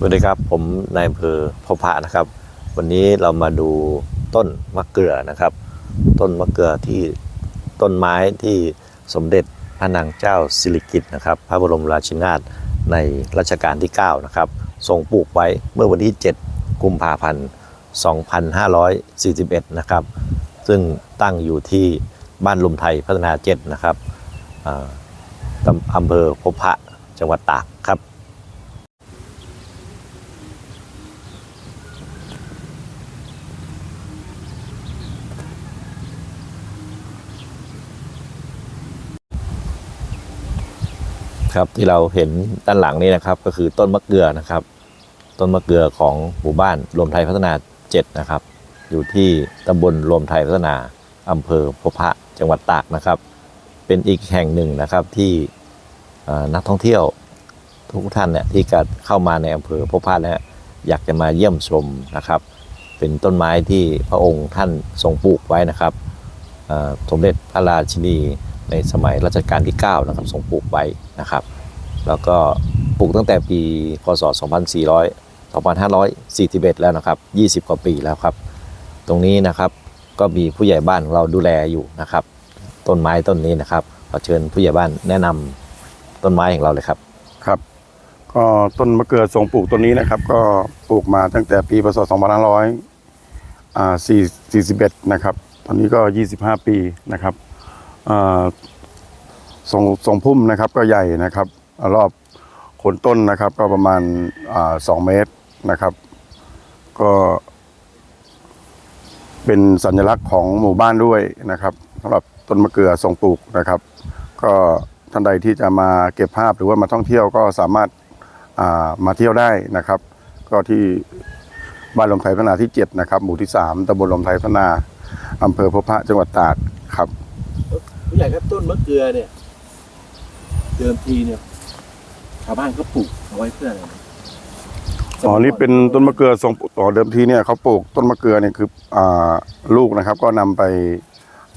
สวัสดีครับผมนายอำเภอพบพระนะครับ วันนี้เรามาดูต้นมะเกลือนะครับ ต้นมะเกลือที่ต้นไม้ที่สมเด็จพระนางเจ้าสิริกิติ์นะครับ พระบรมราชินีนาถในรัชกาลที่ 9 นะครับทรงปลูกไว้เมื่อวันที่ 7 กุมภาพันธ์ 2541 นะครับ ซึ่งตั้งอยู่ที่บ้านลมไทยพัฒนา 7 นะครับอ่าตำอำเภอพบพระจังหวัดตากครับ ครับที่เราเห็นด้านหลังนี้นะครับ ก็คือต้นมะเกลือนะครับ ต้นมะเกลือของหมู่บ้านรวมไทยพัฒนา7นะครับ อยู่ที่ตำบลรวมไทยพัฒนาอำเภอพบพระจังหวัดตากนะครับ เป็นอีกแห่งหนึ่งนะครับที่นักท่องเที่ยวทุกท่านเนี่ยที่จะเข้ามาในอำเภอพบพระนี่ยอยากจะมาเยี่ยมชมนะครับ เป็นต้นไม้ที่พระองค์ท่านทรงปลูกไว้นะครับสมเด็จพระราชินีในสมัยรัชกาลที่ 9 นะครับทรงปลูกไว้ นะครับ แล้วก็ปลูกตั้งแต่ปีพศ 2400 2541 แล้วนะครับ 20 กว่าปีแล้วครับ ตรงนี้นะครับก็มีผู้ใหญ่บ้านของเราดูแลอยู่นะครับ ต้นไม้ต้นนี้นะครับขอเชิญผู้ใหญ่บ้านแนะนำต้นไม้ของเราเลยครับครับ ก็ต้นมะเกลือทรงปลูกต้นนี้นะครับ ก็ปลูกมาตั้งแต่ปีพศ 2500อ่า4 41 นะครับ ตอนนี้ก็ 25 ปีนะครับอ่า ทรงทรงพุ่มนะครับก็ใหญ่นะครับ รอบโคนต้นนะครับ ก็ประมาณสอ่า2เมตรนะครับ ก็เป็นสัญลักษณ์ของหมู่บ้านด้วยนะครับสำหรับต้นมะเกลือทรงปลูกนะครับ ก็ท่านใดที่จะมาเก็บภาพหรือว่ามาท่องเที่ยวก็สามารถามาเที่ยวได้นะครับ ก็ที่บ้านลมไทยพัฒนาที่ 7 นะครับ หมู่ที่ 3ตำบลลมไทยพัฒนาอำเภอพบพระจังหวัดตากครับผู้ใหญ่ครับต้นมะเกลือเนี่ย เดิมทีเนี่ยชาวบ้านก็ปลูกเอาไว้เพื่ออะไรนะอ๋อนี่เป็นต้นมะเกลือทรงต่อเดิมทีเนี่ยเขาปลูกต้นมะเกลือเนี่ยคืออ่าลูกนะครับ ก็นำไป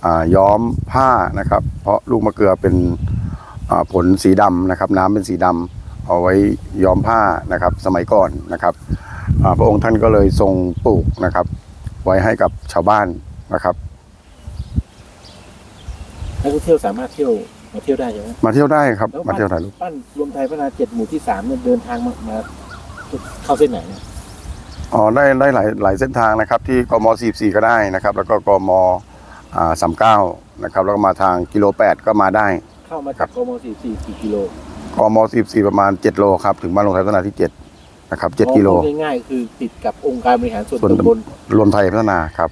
อ่าย้อมผ้านะครับ เพราะลูกมะเกลือเป็นอ่าผลสีดำนะครับ น้ำเป็นสีดำเอาไว้ย้อมผ้านะครับ สมัยก่อนนะครับอ่าพระองค์ท่านก็เลยทรงปลูกนะครับ ไว้ให้กับชาวบ้านนะครับ นักท่องเที่ยวสามารถเที่ยว มาเที่ยวได้ใช่ไหมมาเที่ยวได้ครับ แล้วมาเที่ยวถ่ายรูปบ้านรวมไทยพัฒนาเจ็ดหมู่ที่สามเนี่ยเดินทางมามาเข้าเส้นไหนเนี่ยอ๋อได้ได้หลายหลายเส้นทางนะครับ ที่กม44ก็ได้นะครับ แล้วก็กมอ่า39นะครับแล้วก็มาทางกิโล 8 ก็มาได้ เข้ามาจากกมสี่สี่กี่กิโลกม44ประมาณ 7 โลครับ ถึงบ้านลงไทยพัฒนาที่ 7 นะครับ 7 กิโลมองง่ายๆคือติดกับองค์การบริหารส่วนส่วนตำบลรวมไทยพัฒนาครับ